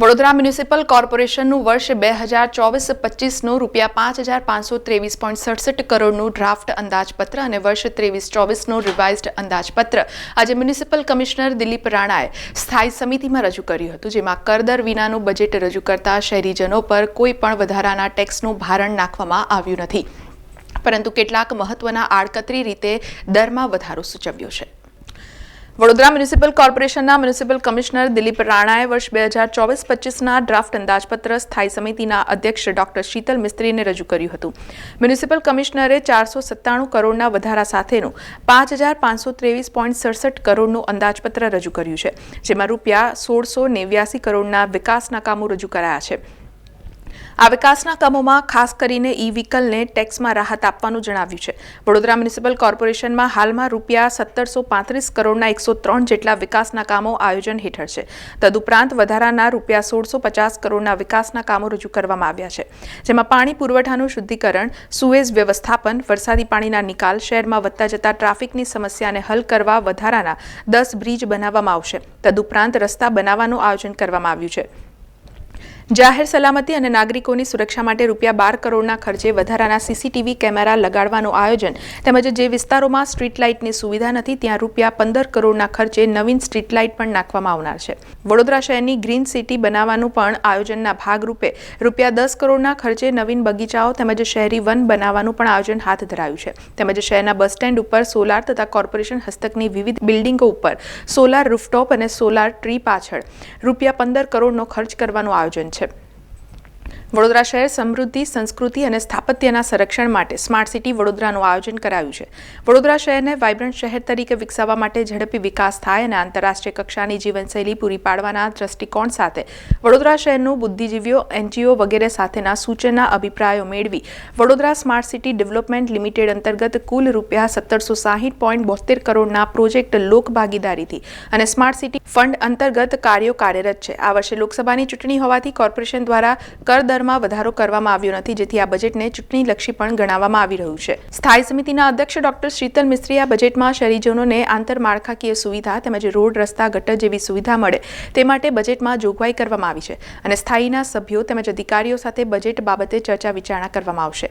Vadodara municipal કોર્પોરેશનનું વર્ષ બે હજાર ચોવીસ પચીસનું રૂપિયા પાંચ હજાર પાંચસો ત્રેવીસ પોઈન્ટ સડસઠ કરોડનું ડ્રાફ્ટ અંદાજપત્ર અને વર્ષ ત્રેવીસ ચોવીસનું રિવાઇઝડ અંદાજપત્ર આજે મ્યુનિસિપલ કમિશનર દિલીપ રાણાએ સ્થાયી સમિતિમાં રજૂ કર્યું હતું, જેમાં કરદર વિનાનું બજેટ રજૂ કરતા શહેરીજનો પર કોઈ પણ વધારાના ટેક્સનું ભારણ નાખવામાં આવ્યું નથી. પરંતુ કેટલાક મહત્વના આડકતરી રીતે દરમાં વધારો સૂચવ્યો છે. વડોદરા મ્યુનિસિપલ કોર્પોરેશનના મ્યુનિસિપલ કમિશનર દિલીપ રાણાએ વર્ષ બે હજાર ચોવીસ પચીસના ડ્રાફ્ટ અંદાજપત્ર સ્થાયી સમિતિના અધ્યક્ષ ડોક્ટર શીતલ મિસ્ત્રીને રજૂ કર્યું હતું. મ્યુનિસિપલ કમિશનરે ચારસો સત્તાણું કરોડના વધારા સાથેનું પાંચ હજાર પાંચસો ત્રેવીસ પોઈન્ટ સડસઠ કરોડનું અંદાજપત્ર રજૂ કર્યું છે, જેમાં રૂપિયા સોળસો નેવ્યાસી કરોડના વિકાસના કામો રજૂ કરાયા છે. આ વિકાસના કામોમાં ખાસ કરીને ઈ વ્હીકલને ટેક્સમાં રાહત આપવાનું જણાવ્યું છે. વડોદરા મ્યુનિસિપલ કોર્પોરેશનમાં હાલમાં રૂપિયા સત્તરસો પાંત્રીસ કરોડના એકસો ત્રણ જેટલા વિકાસના કામો આયોજન હેઠળ છે. તદુપરાંત વધારાના રૂપિયા સોળસો પચાસ કરોડના વિકાસના કામો રજૂ કરવામાં આવ્યા છે. જેમાં પાણી પુરવઠાનું શુદ્ધિકરણ, સુએઝ વ્યવસ્થાપન, વરસાદી પાણીના નિકાલ, શહેરમાં વધતા જતા ટ્રાફિકની સમસ્યાને હલ કરવા વધારાના દસ બ્રિજ બનાવવામાં આવશે. તદુપરાંત રસ્તા બનાવવાનું આયોજન કરવામાં આવ્યું છે. જાહેર સલામતી અને નાગરિકોની સુરક્ષા માટે રૂપિયા બાર કરોડના ખર્ચે વધારાના સીસીટીવી કેમેરા લગાડવાનું આયોજન તેમજ જે વિસ્તારોમાં સ્ટ્રીટ લાઇટની સુવિધા નથી, ત્યાં રૂપિયા પંદર કરોડના ખર્ચે નવીન સ્ટ્રીટ લાઇટ પણ નાખવામાં આવનાર છે. વડોદરા શહેરની ગ્રીન સિટી બનાવવાનું પણ આયોજનના ભાગરૂપે રૂપિયા દસ કરોડના ખર્ચે નવીન બગીચાઓ તેમજ શહેરી વન બનાવવાનું પણ આયોજન હાથ ધરાયું છે. તેમજ શહેરના બસ સ્ટેન્ડ ઉપર સોલાર તથા કોર્પોરેશન હસ્તકની વિવિધ બિલ્ડિંગો ઉપર સોલાર રૂફટોપ અને સોલાર ટ્રી પાછળ રૂપિયા પંદર કરોડનો ખર્ચ કરવાનું આયોજન છે. Tip. વડોદરા શહેર સમૃદ્ધિ, સંસ્કૃતિ અને સ્થાપત્યના સંરક્ષણ માટે સ્માર્ટ સિટી વડોદરાનું આયોજન કરાયું છે. વડોદરા શહેરને વાઇબ્રન્ટ શહેર તરીકે વિકસાવવા માટે ઝડપી વિકાસ થાય અને આંતરરાષ્ટ્રીય કક્ષાની જીવનશૈલી પૂરી પાડવાના દ્રષ્ટિકોણ સાથે વડોદરા શહેરનું બુદ્ધિજીવીઓ, એનજીઓ વગેરે સાથેના સૂચના અભિપ્રાયો મેળવી Vadodara smart city development limited અંતર્ગત કુલ રૂપિયા સત્તરસો સાહીઠ પોઈન્ટ બોતેર કરોડના પ્રોજેક્ટ લોક ભાગીદારીથી અને સ્માર્ટ સિટી ફંડ અંતર્ગત કાર્યો કાર્યરત છે. આ વર્ષે લોકસભાની ચૂંટણી હોવાથી કોર્પોરેશન દ્વારા કર દરમાં વધારો કરવામાં આવ્યો નથી, જેથી આ બજેટને ચૂંટણીલક્ષી પણ ગણાવવામાં આવી રહ્યું છે. સ્થાયી સમિતિના અધ્યક્ષ ડોક્ટર શીતલ મિસ્ત્રી આ બજેટમાં શહેરીજનોને આંતરમાળખાકીય સુવિધા તેમજ રોડ રસ્તા, ગટર જેવી સુવિધા મળે તે માટે બજેટમાં જોગવાઈ કરવામાં આવી છે અને સ્થાયીના સભ્યો તેમજ અધિકારીઓ સાથે બજેટ બાબતે ચર્ચા વિચારણા કરવામાં આવશે.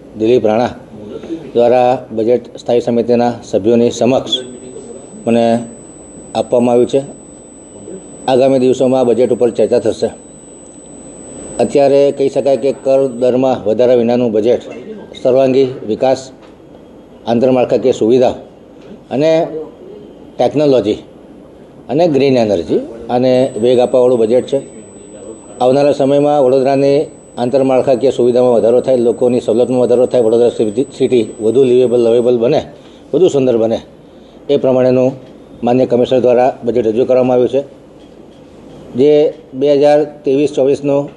દિલીપ રાણા દ્વારા બજેટ સ્થાયી સમિતિના સભ્યોની સમક્ષ મને આપવામાં આવ્યું છે. આગામી દિવસોમાં બજેટ ઉપર ચર્ચા થશે. અત્યારે કહી શકાય કે કર દરમાં વધારા વિનાનું બજેટ, સર્વાંગી વિકાસ, આંતરમાળખાકીય સુવિધા અને ટેકનોલોજી અને ગ્રીન એનર્જી અને વેગ આપવાવાળું બજેટ છે. આવનારા સમયમાં વડોદરાની આંતરમાળખાકીય સુવિધામાં વધારો થાય, લોકોની સવલતમાં વધારો થાય, વડોદરા સિટી વધુ લિવેબલ લવેબલ બને, વધુ સુંદર બને. એ પ્રમાણેનું માન્ય કમિશનર દ્વારા બજેટ રજૂ કરવામાં આવ્યું છે. જે બે હજાર ત્રેવીસ ચોવીસનું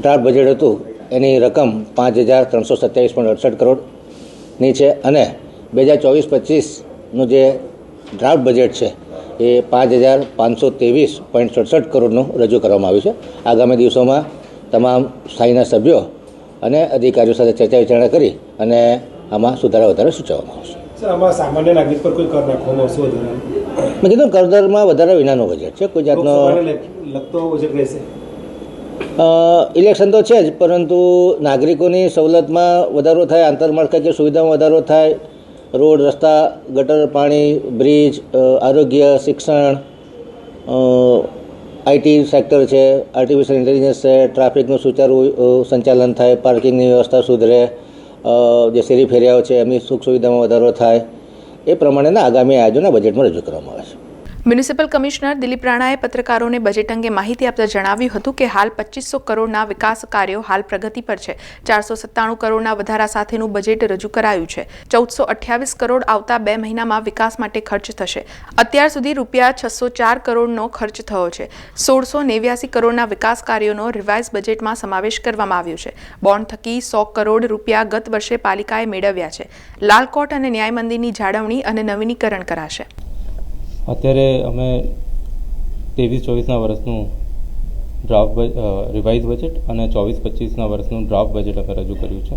ડ્રાફ્ટ બજેટ હતું, એની રકમ પાંચ હજાર ત્રણસો સત્યાવીસ પોઈન્ટ અડસઠ કરોડની છે અને બે હજાર ચોવીસ પચીસનું જે ડ્રાફ્ટ બજેટ છે, એ પાંચ હજાર પાંચસો ત્રેવીસ પોઈન્ટ સડસઠ કરોડનું રજૂ કરવામાં આવ્યું છે. આગામી દિવસોમાં તમામ સ્થાયીના સભ્યો અને અધિકારીઓ સાથે ચર્ચા વિચારણા કરી અને આમાં સુધારા વધારા સૂચવવામાં આવશે. આમાં સામાન્ય નાગરિક પર કોઈ કર નાખવામાં આવશે વધારાનો? મેં કીધું કરદરમાં વધારા વિનાનું બજેટ છે. કોઈ જાતનો લગતો રહેશે? ઇલેક્શન તો છે જ પરંતુ નાગરિકોની સવલતમાં વધારો થાય આંતરમાળખાકીય સુવિધામાં વધારો થાય રોડ રસ્તા ગટર પાણી બ્રિજ આરોગ્ય શિક્ષણ આઈટી સેક્ટર છે આર્ટિફિશિયલ ઇન્ટેલિજન્સ છે, ટ્રાફિકનું સુચારું સંચાલન થાય પાર્કિંગની વ્યવસ્થા સુધરે જે શેરી ફેરિયાઓ છે, એમની સુખ સુવિધામાં વધારો થાય, એ પ્રમાણેના આગામી આયોજનના બજેટમાં રજૂ કરવામાં આવે છે. મ્યુનિસિપલ કમિશનર દિલીપ રાણાએ પત્રકારોને બજેટ અંગે માહિતી આપતા જણાવ્યું હતું કે હાલ પચીસો કરોડના વિકાસ કાર્યો હાલ પ્રગતિ પર છે. ચારસો સત્તાણું કરોડના વધારા સાથેનું બજેટ રજૂ કરાયું છે. ચૌદસો અઠ્યાવીસ કરોડ આવતા બે મહિનામાં વિકાસ માટે ખર્ચ થશે. અત્યાર સુધી રૂપિયા છસો ચાર કરોડનો ખર્ચ થયો છે. સોળસો નેવ્યાસી કરોડના વિકાસ કાર્યોનો રિવાઇઝ બજેટમાં સમાવેશ કરવામાં આવ્યો છે. બોન્ડ થકી સો કરોડ રૂપિયા ગત વર્ષે પાલિકાએ મેળવ્યા છે. લાલકોટ અને ન્યાય મંદિરની જાળવણી અને નવીનીકરણ કરાશે. અત્યારે અમે ત્રેવીસ, ચોવીસના વર્ષનું ડ્રાફ્ટ રિવાઇઝ બજેટ અને ચોવીસ, પચીસના વર્ષનું ડ્રાફ્ટ બજેટ અમે રજૂ કર્યું છે.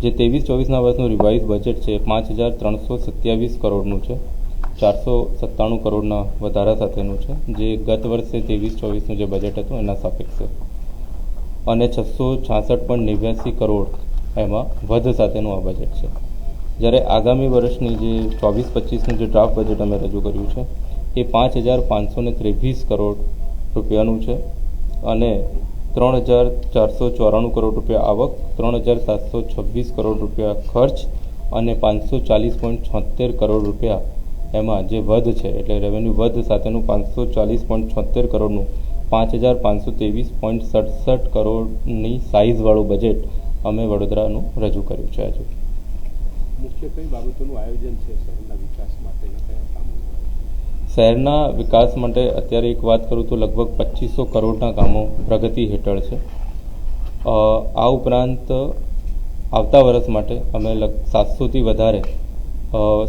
જે ત્રેવીસ, ચોવીસના વર્ષનું રિવાઇઝ બજેટ છે, પાંચ હજાર ત્રણસો સત્યાવીસ કરોડનું છે. ચારસો સત્તાણું કરોડના વધારા સાથેનું છે. જે ગત વર્ષે ત્રેવીસ, ચોવીસનું જે બજેટ હતું એના સાપેક્ષે. અને છસો છાસઠ પોઈન્ટ નેવ્યાસી કરોડ એમાં વધ સાથેનું આ બજેટ છે. જ્યારે આગામી વર્ષની જે ચોવીસ, પચીસનું જે ડ્રાફ્ટ બજેટ અમે રજૂ કર્યું છે, એ પાંચ હજાર પાંચસો ને ત્રેવીસ કરોડ રૂપિયાનું છે અને ત્રણ હજાર ચારસો ચોરાણું કરોડ રૂપિયા આવક, ત્રણ હજાર સાતસો છવ્વીસ કરોડ રૂપિયા ખર્ચ અને પાંચસો ચાલીસ પોઈન્ટ છોતેર કરોડ રૂપિયા એમાં જે વધ છે, એટલે રેવન્યુ વધ સાથેનું પાંચસો ચાલીસ પોઈન્ટ છોતેર કરોડનું પાંચ હજાર પાંચસો ત્રેવીસ પોઈન્ટ સડસઠ કરોડની સાઇઝવાળું બજેટ અમે વડોદરાનું રજૂ કર્યું છે આજે. મુખ્ય કઈ બાબતોનું આયોજન છે શહેરના વિકાસ માટેના શહેરના વિકાસ માટે અત્યારે એક વાત કરું તો લગભગ પચીસો કરોડના કામો પ્રગતિ હેઠળ છે. આ ઉપરાંત આવતા વર્ષ માટે અમે લગ સાતસોથી વધારે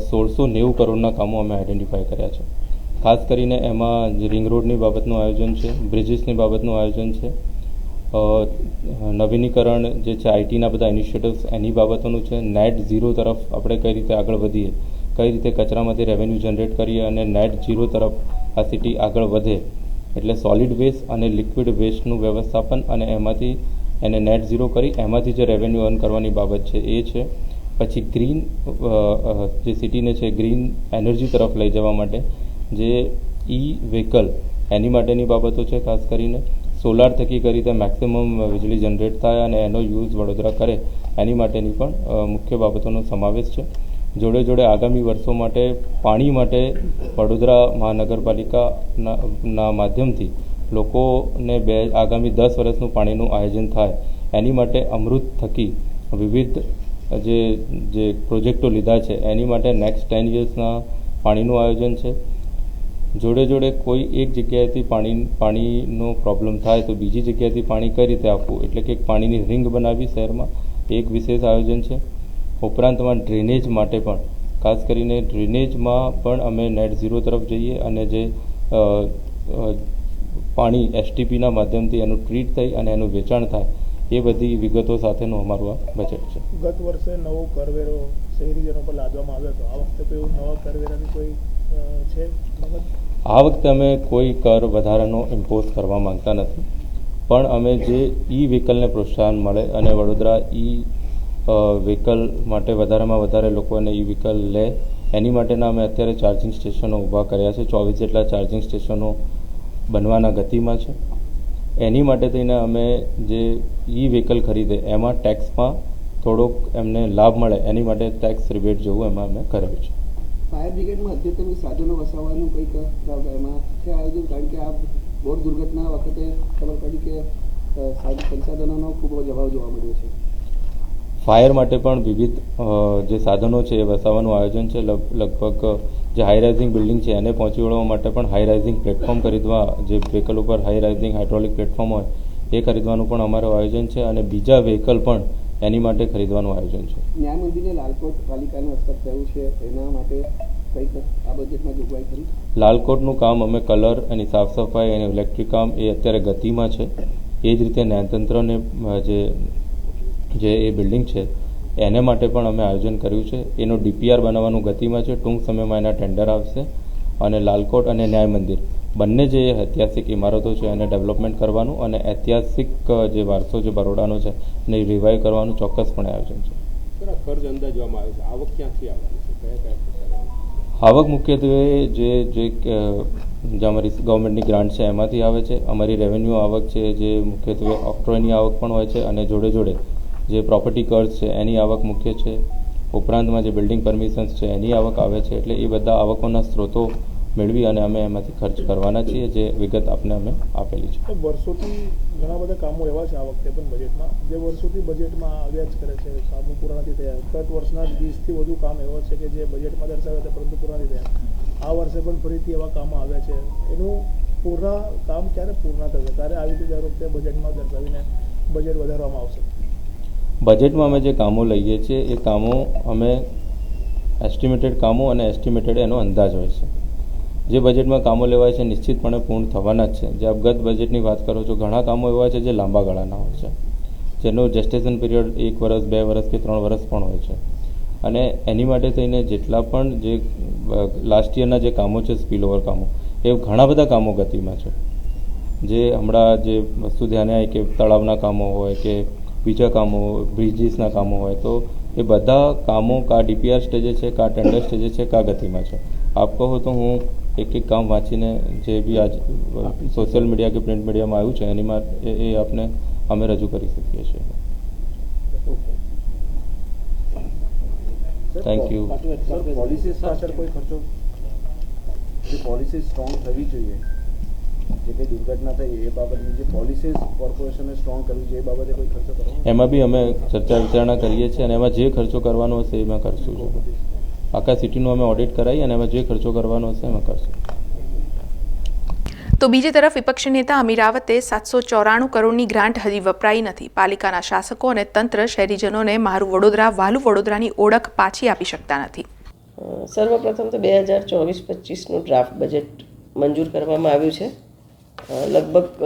સોળસો નેવું કરોડના કામો અમે આઈડેન્ટિફાઈ કર્યા છે. ખાસ કરીને એમાં રિંગ રોડની બાબતનું આયોજન છે બ્રિજીસની બાબતનું આયોજન છે નવીનીકરણ જે છે, આઈટીના બધા ઇનિશિયેટિવ્સ એની બાબતોનું છે. નેટ ઝીરો તરફ આપણે કઈ રીતે આગળ વધીએ? કઈ રીતે કચરામાંથી રેવન્યુ જનરેટ કરીએ અને નેટ ઝીરો તરફ આ સિટી આગળ વધે? એટલે સોલિડ વેસ્ટ અને લિક્વિડ વેસ્ટનું વ્યવસ્થાપન અને એમાંથી એને નેટ ઝીરો કરી, એમાંથી જે રેવન્યુ અર્ન કરવાની બાબત છે, એ છે. પછી ગ્રીન જે સિટીને છે ગ્રીન એનર્જી તરફ લઈ જવા માટે જે ઈ વ્હીકલ એની માટેની બાબતો છે, ખાસ કરીને. સોલાર થકી કરી રીતે મેક્સિમમ વીજળી જનરેટ થાય અને એનો યુઝ વડોદરા કરે, એની માટેની પણ મુખ્ય બાબતોનો સમાવેશ છે. જોડે જોડે આગામી વર્ષો માટે પાણી માટે વડોદરા મહાનગરપાલિકાના માધ્યમથી લોકોને બે, આગામી દસ વર્ષનું પાણીનું આયોજન થાય, એની માટે અમૃત થકી વિવિધ, જે જે પ્રોજેક્ટો લીધા છે, એની માટે નેક્સ્ટ ટેન યર્સના પાણીનું આયોજન છે. જોડે જોડે કોઈ એક જગ્યાએથી પાણી, પાણીનો પ્રોબ્લેમ થાય તો બીજી જગ્યાએથી પાણી કઈ રીતે આપવું? એટલે કે પાણીની રિંગ બનાવી શહેરમાં. એક વિશેષ આયોજન છે. ઉપરાંતમાં ડ્રેનેજ માટે પણ. ખાસ કરીને ડ્રેનેજમાં પણ અમે નેટ ઝીરો તરફ જઈએ અને જે પાણી એસટીપીના માધ્યમથી એનું ટ્રીટ થઈ અને એનું વેચાણ થાય, એ બધી વિગતો સાથેનું અમારું આ બજેટ છે. ગત વર્ષે નવો કરવેરો શહેરીજનો પર લાદવામાં આવ્યો હતો. આ વખતે કોઈ નવા કરવેરાની કોઈ છે? આ વખતે અમે કોઈ કર વધારાનો ઇમ્પોઝ કરવા માંગતા નથી. પણ અમે જે ઈ વ્હીકલને પ્રોત્સાહન મળે અને વડોદરા ઈ વ્હીકલ માટે વધારેમાં વધારે લોકોને ઈ વ્હીકલ લે, એની માટેના અમે અત્યારે ચાર્જિંગ સ્ટેશનો ઊભા કર્યા છે. ચોવીસ જેટલા ચાર્જિંગ સ્ટેશનો બનવાના ગતિમાં છે. એની માટે થઈને અમે જે ઈ વ્હીકલ ખરીદે, એમાં ટેક્સમાં થોડોક એમને લાભ મળે, એની માટે ટેક્સ રિબેટ જેવું એમાં અમે કરેલું છે. ફાયર બ્રિગેડમાં અદ્યતન સાધનો વસાવવાનું કંઈક એમાં છે આયોજન, કારણ કે આ બોટ દુર્ઘટના વખતે ખબર પડી કે સંસાધનોનો ખૂબ જ અભાવ જોવા મળ્યો છે. ફાયર માટે પણ વિવિધ જે સાધનો છે એ વસાવવાનું આયોજન છે. લગભગ, જે હાઈ રાઇઝિંગ બિલ્ડિંગ છે એને પહોંચી વળવા માટે પણ હાઈ રાઇઝિંગ પ્લેટફોર્મ ખરીદવા, જે વ્હીકલ ઉપર હાઈ રાઇઝિંગ હાઇડ્રોલિક પ્લેટફોર્મ હોય, એ ખરીદવાનું પણ અમારું આયોજન છે. અને બીજા વ્હીકલ પણ એની માટે ખરીદવાનું આયોજન છે. ન્યાય મંદિરને લાલકોટ પાલિકાને અસર થયું છે એના માટે આ બજેટમાં જોગવાઈ કરી લાલકોટનું કામ અમે કલર એની સાફ સફાઈ અને ઇલેક્ટ્રિક કામ એ અત્યારે ગતિમાં છે. એ જ રીતે ન્યાયતંત્રને જે જે એ બિલ્ડિંગ છે એને માટે પણ અમે આયોજન કર્યું છે. એનો ડીપીઆર બનાવવાનું ગતિમાં છે. ટૂંક સમયમાં એના ટેન્ડર આવશે અને લાલકોટ અને ન્યાય મંદિર બંને જે ઐતિહાસિક ઇમારતો છે એને ડેવલપમેન્ટ કરવાનું અને ઐતિહાસિક જે વારસો જે બરોડાનો છે એને રિવાઈવ કરવાનું ચોક્કસપણે આયોજન છે. ખર્ચ અંદાજવામાં આવે છે? આવક ક્યાંથી આવવાની છે? કયા કયા આવક મુખ્યત્વે જે જે જે અમારી ગવર્મેન્ટની ગ્રાન્ટ છે એમાંથી આવે છે. અમારી રેવન્યુ આવક છે જે મુખ્યત્વે ઓક્ટ્રોયની આવક પણ હોય છે અને જોડે જોડે જે પ્રોપર્ટી કર્સ છે એની આવક મુખ્ય છે. ઉપરાંતમાં જે બિલ્ડિંગ પરમિશન્સ છે એની આવક આવે છે. એટલે એ બધા આવકોના સ્ત્રોતો મેળવી અને અમે એમાંથી ખર્ચ કરવાના છીએ જે વિગત આપને અમે આપેલી છે. વર્ષોથી ઘણા બધા કામો એવા છે આ વખતે પણ બજેટમાં જે વર્ષોથી બજેટમાં આવ્યા જ કરે છે. કામો પૂરા નથી થયા. ગત વર્ષના વીસથી વધુ કામ એવા છે કે જે બજેટમાં દર્શાવ્યા હતા પરંતુ પૂરા નથી થયા. આ વર્ષે પણ ફરીથી એવા કામો આવ્યા છે. એનું પૂર્ણ કામ ક્યારે પૂર્ણ થશે? ત્યારે આવી રીતે દર વખતે બજેટમાં દર્શાવીને બજેટ વધારવામાં આવશે? બજેટમાં અમે જે કામો લઈએ છીએ એ કામો અમે એસ્ટિમેટેડ કામો અને એસ્ટિમેટેડ એનો અંદાજ હોય છે. જે બજેટમાં કામો લેવાય છે નિશ્ચિતપણે પૂર્ણ થવાના જ છે. જે આપ ગત બજેટની વાત કરો છો, ઘણા કામો એવા છે જે લાંબા ગાળાના હોય છે. જેનો જેસ્ટેશન પીરિયડ એક વર્ષ બે વર્ષ કે ત્રણ વર્ષ પણ હોય છે. અને એની માટે થઈને જેટલા પણ જે લાસ્ટ યરના જે કામો છે સ્પીલ ઓવર કામો, એ ઘણા બધા કામો ગતિમાં છે. જે હમણાં જે વસ્તુ ધ્યાને આવી કે તળાવના કામો હોય કે બીજા કામો બ્રિજીસના કામો હોય, તો એ બધા કામો કા ડીપીઆર સ્ટેજે છે, કા ટેન્ડર સ્ટેજે છે, કા ગતિમાં છે. આપ કહો તો હું એક એક કામ વાંચીને જે બી આજ સોશિયલ મીડિયા કે પ્રિન્ટ મીડિયામાં આવ્યું છે એની માટે એ આપને અમે રજૂ કરી શકીએ છીએ. થેન્ક યુ પોલિસી પાછળ કોઈ ખર્ચો જે પોલિસી સ્ટ્રોંગ થવી જોઈએ. જે કંઈ દુર્ઘટના થઈ એ બાબતની જે પોલિસીસ કોર્પોરેશને સ્ટ્રોંગ કરવી જોઈએ એ બાબતે કોઈ ખર્ચો કરવો? એમાં બી અમે ચર્ચા વિચારણા કરીએ છીએ અને એમાં જે ખર્ચો કરવાનો હશે એમાં કરશું. આખા સિટીનું અમે ઓડિટ કરાવી અને એમાં જે ખર્ચો કરવાનો હશે અમે કરશું. તો બીજી તરફ વિપક્ષી નેતા અમીરાવતે સાતસો ચોરાણું કરોડની ગ્રાન્ટ હજી વપરાઈ નથી. પાલિકાના શાસકો અને તંત્ર શહેરીજનોને મારું વડોદરા વાલું વડોદરાની ઓળખ પાછી આપી શકતા નથી. સર્વપ્રથમ તો બે હજાર ચોવીસ પચીસનું ડ્રાફ્ટ બજેટ મંજૂર કરવામાં આવ્યું છે. લગભગ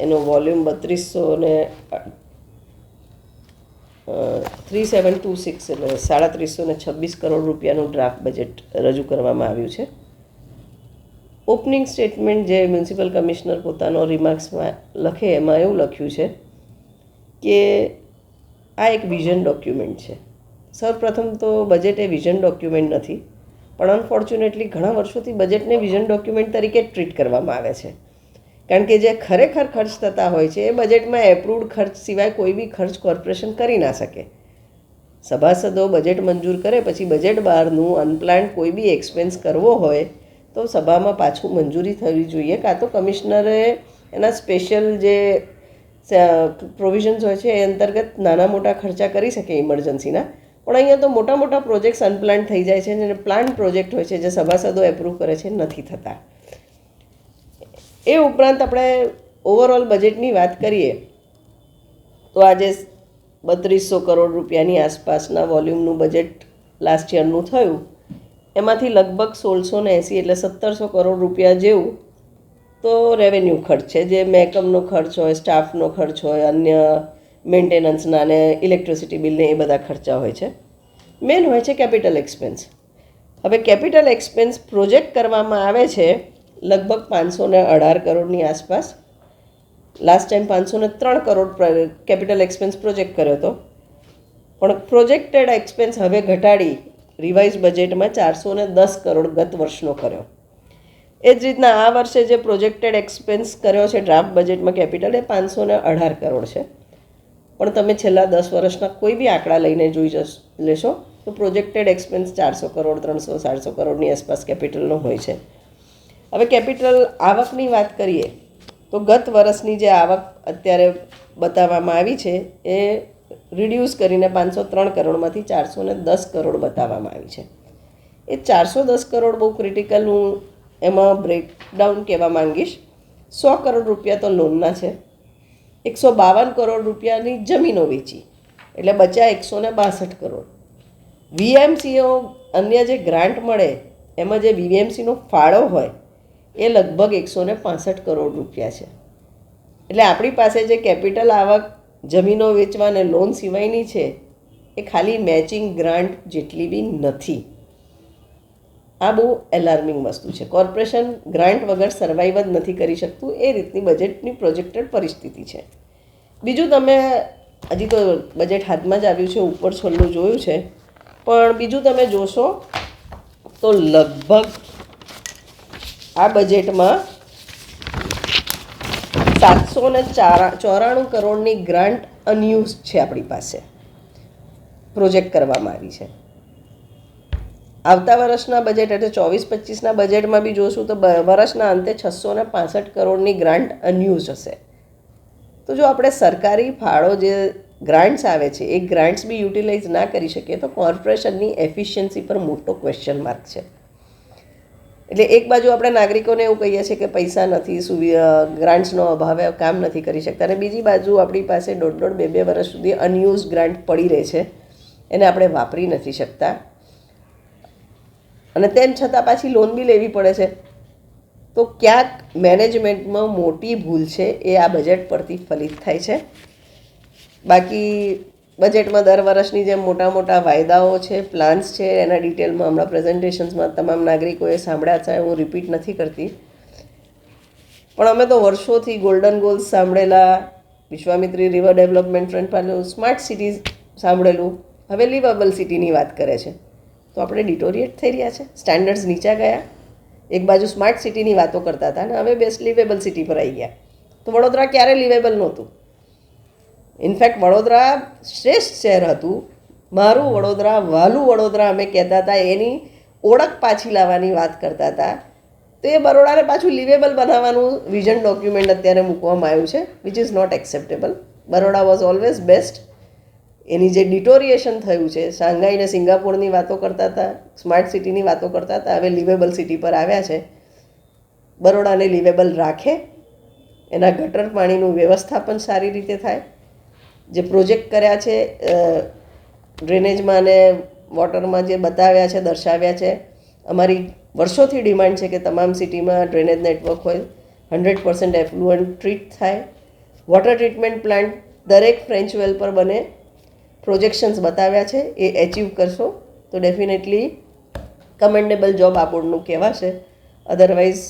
એનો વોલ્યુમ બત્રીસો ને થ્રી સેવન ટુ સિક્સ એટલે સાડત્રીસો ને છવ્વીસ કરોડ રૂપિયાનું ડ્રાફ્ટ બજેટ રજૂ કરવામાં આવ્યું છે. ઓપનિંગ સ્ટેટમેન્ટ જે મ્યુનિસિપલ કમિશનર પોતાનો રિમાર્ક્સમાં લખે એમાં એવું લખ્યું છે કે આ એક વિઝન ડોક્યુમેન્ટ છે. સૌપ્રથમ તો બજેટ એ વિઝન ડોક્યુમેન્ટ નથી, પણ અનફોર્ચ્યુનેટલી ઘણા વર્ષોથી બજેટને વિઝન ડોક્યુમેન્ટ તરીકે ટ્રીટ કરવામાં આવે છે. કારણ કે જે ખરેખર ખર્ચ થતા હોય છે, એ બજેટમાં એપ્રુવડ ખર્ચ સિવાય કોઈ બી ખર્ચ કોર્પોરેશન કરી ના શકે. સભાસદો બજેટ મંજૂર કરે, પછી બજેટ બહારનું અનપ્લાન્ડ કોઈ બી એક્સપેન્સ કરવો હોય, તો સભામાં પાછું મંજૂરી થવી જોઈએ. કાં તો કમિશનરે એના સ્પેશિયલ જે પ્રોવિઝન્સ હોય છે, એ અંતર્ગત નાના મોટા ખર્ચા કરી શકે ઇમરજન્સીના પણ અહીંયા તો મોટા મોટા પ્રોજેક્ટ્સ અનપ્લાન થઈ જાય છે અને પ્લાન પ્રોજેક્ટ હોય છે, જે સભાસદો એપ્રૂવ કરે છે, નથી થતા. એ ઉપરાંત આપણે ઓવરઓલ બજેટની વાત કરીએ, તો આજે બત્રીસો કરોડ રૂપિયાની આસપાસના વોલ્યુમનું બજેટ લાસ્ટ યરનું થયું. એમાંથી લગભગ સોળસો ને એંસી એટલે સત્તરસો કરોડ રૂપિયા જેવું તો રેવન્યુ ખર્ચ છે. જે મહેકમનો ખર્ચ હોય સ્ટાફનો ખર્ચ હોય, અન્ય મેન્ટેનન્સના અને ઇલેક્ટ્રિસિટી બિલને એ બધા ખર્ચા હોય છે. મેન હોય છે કેપિટલ એક્સપેન્સ હવે કેપિટલ એક્સપેન્સ પ્રોજેક્ટ કરવામાં આવે છે લગભગ પાંચસો ને અઢાર કરોડની આસપાસ. લાસ્ટ ટાઈમ પાંચસો ને ત્રણ કરોડ કેપિટલ એક્સપેન્સ પ્રોજેક્ટ કર્યો હતો. પણ પ્રોજેક્ટેડ એક્સપેન્સ હવે ઘટાડી રિવાઇઝ બજેટમાં ચારસો ને દસ કરોડ ગત વર્ષનો કર્યો. એ જ રીતના આ વર્ષે જે પ્રોજેક્ટેડ એક્સપેન્સ કર્યો છે ડ્રાફ્ટ બજેટમાં કેપિટલ એ પાંચસો ને અઢાર કરોડ છે. પણ તમે છેલ્લા દસ વર્ષના કોઈ બી આંકડા લઈને જોઈ જશ, લેશો, તો પ્રોજેક્ટેડ એક્સપેન્સ ચારસો કરોડ, ત્રણસો, સાતસો કરોડની આસપાસ કેપિટલનો હોય છે. હવે કેપિટલ આવકની વાત કરીએ, તો ગત વર્ષની જે આવક અત્યારે બતાવવામાં આવી છે, એ રિડ્યુસ કરીને પાંચસો ત્રણ કરોડમાંથી ચારસો ને દસ કરોડ બતાવવામાં આવી છે. એ ચારસો દસ કરોડ બહુ ક્રિટિકલ હું એમાં બ્રેકડાઉન કહેવા માંગીશ. સો કરોડ રૂપિયા તો લોનના છે. એકસો બાવન કરોડ રૂપિયાની જમીનો વેચી. એટલે બચ્યા એકસો ને બાસઠ કરોડ. વીએમસીઓ અન્ય જે ગ્રાન્ટ મળે, એમાં જે વીવીએમસીનો ફાળો હોય એ લગભગ એકસો ને પાસઠ કરોડ રૂપિયા છે. એટલે આપણી પાસે જે કેપિટલ આવક જમીનો વેચવા અને લોન સિવાયની છે, એ ખાલી મેચિંગ ગ્રાન્ટ જેટલી બી નથી. આ બહુ એલાર્મિંગ વસ્તુ છે. કોર્પોરેશન ગ્રાન્ટ વગર સર્વાઈવ જ નથી કરી શકતું, એ રીતની બજેટની પ્રોજેક્ટેડ પરિસ્થિતિ છે. બીજું તમે, હજી તો બજેટ હાથમાં જ આવ્યું છે, ઉપર છોલ્લું જોયું છે. પણ બીજું તમે જોશો, તો લગભગ આ બજેટમાં સાતસો ને ચારા, ચોરાણું કરોડની ગ્રાન્ટ અનયુઝ છે આપણી પાસે. પ્રોજેક્ટ કરવામાં આવી છે. આવતા વર્ષના બજેટ એટલે ચોવીસ પચીસના બજેટમાં બી જોશું તો વર્ષના અંતે છસો ને પાસઠ કરોડની ગ્રાન્ટ અનયુઝ હશે. તો જો આપણે સરકારી ફાળો જે ગ્રાન્ટ્સ આવે છે, એ ગ્રાન્ટ્સ બી યુટિલાઇઝ ના કરી શકીએ તો કોર્પોરેશનની એફિશિયન્સી પર મોટો ક્વેશ્ચન માર્ક છે. એટલે એક બાજુ આપણે નાગરિકોને એવું કહીએ છીએ કે પૈસા નથી, સુવિ ગ્રાન્ટ્સનો અભાવે કામ નથી કરી શકતા. અને બીજી બાજુ આપણી પાસે દોઢ દોઢ બે બે વર્ષ સુધી અનયુઝ ગ્રાન્ટ પડી રહે છે. એને આપણે વાપરી નથી શકતા. અને તેમ છતાં પાછી લોન બી લેવી પડે છે. તો ક્યાંક મેનેજમેન્ટમાં મોટી ભૂલ છે એ આ બજેટ પરથી ફલિત થાય છે. બાકી બજેટમાં દર વર્ષની જેમ મોટા મોટા વાયદાઓ છે પ્લાન્સ છે, એના ડિટેલમાં હમણાં પ્રેઝન્ટેશન્સમાં તમામ નાગરિકોએ સાંભળ્યા છે, હું રિપીટ નથી કરતી. પણ અમે તો વર્ષોથી ગોલ્ડન ગોલ્સ સાંભળેલા, વિશ્વામિત્રી રિવર ડેવલપમેન્ટ ફ્રન્ટ પાલું સ્માર્ટ સિટીઝ સાંભળેલું, હવે લિવેબલ સિટીની વાત કરે છે. તો આપણે ડિટોરિએટ થઈ રહ્યા છે સ્ટાન્ડર્ડ્સ નીચા ગયા, એક બાજુ સ્માર્ટ સિટીની વાતો કરતા હતા અને હવે બેસ્ટ લિવેબલ સિટી પર આવી ગયા. તો વડોદરા ક્યારે લિવેબલ નહોતું? ઇનફેક્ટ વડોદરા શ્રેષ્ઠ શહેર હતું. મારું વડોદરા વહાલું વડોદરા અમે કહેતા હતા. એની ઓળખ પાછી લાવવાની વાત કરતા હતા. તો એ બરોડાને પાછું લિવેબલ બનાવવાનું વિઝન ડોક્યુમેન્ટ અત્યારે મૂકવામાં આવ્યું છે which is not acceptable Baroda was always best એની જે ડિટોરિએશન થયું છે, શાંઘાઈને સિંગાપોરની વાતો કરતા હતા સ્માર્ટ સિટીની વાતો કરતા હતા, હવે લિવેબલ સિટી પર આવ્યા છે. બરોડાને લિવેબલ રાખે. એના ગટર પાણીનું વ્યવસ્થાપન સારી રીતે થાય. જે પ્રોજેક્ટ કર્યા છે ડ્રેનેજમાં અને વોટરમાં જે બતાવ્યા છે, દર્શાવ્યા છે, અમારી વર્ષોથી ડિમાન્ડ છે કે તમામ સિટીમાં ડ્રેનેજ નેટવર્ક હોય, હંડ્રેડ પર્સન્ટ એફ્લુઅન્ટ ટ્રીટ થાય. વોટર ટ્રીટમેન્ટ પ્લાન્ટ દરેક ફ્રેન્ચ વેલ પર બને પ્રોજેક્શન્સ બતાવ્યા છે, એ એચીવ કરશો તો ડેફિનેટલી કમેન્ડેબલ જોબ આ બોર્ડનું કહેવાશે. અધરવાઇઝ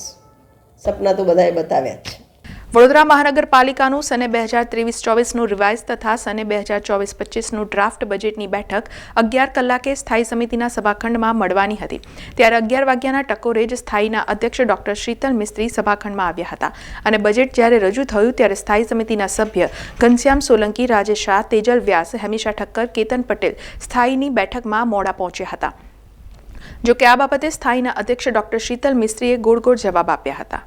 સપના તો બધાએ બતાવ્યા જ છે. વડોદરા મહાનગરપાલિકાનું સને બે હજાર ત્રેવીસ ચોવીસનું રિવાઇઝ તથા સને બે હજાર ચોવીસ પચીસનું ડ્રાફ્ટ બજેટની બેઠક અગિયાર કલાકે સ્થાયી સમિતિના સભાખંડમાં મળવાની હતી. ત્યારે અગિયાર વાગ્યાના ટકોરે જ સ્થાયીના અધ્યક્ષ ડોક્ટર શીતલ મિસ્ત્રી સભાખંડમાં આવ્યા હતા અને બજેટ જ્યારે રજૂ થયું ત્યારે સ્થાયી સમિતિના સભ્ય ઘનશ્યામ સોલંકી, રાજેશ શાહ, તેજલ વ્યાસ, હેમિશા ઠક્કર, કેતન પટેલ સ્થાયીની બેઠકમાં મોડા પહોંચ્યા હતા. જોકે આ બાબતે સ્થાયીના અધ્યક્ષ ડોક્ટર શીતલ મિસ્ત્રીએ ગોળ ગોળ જવાબ આપ્યા હતા.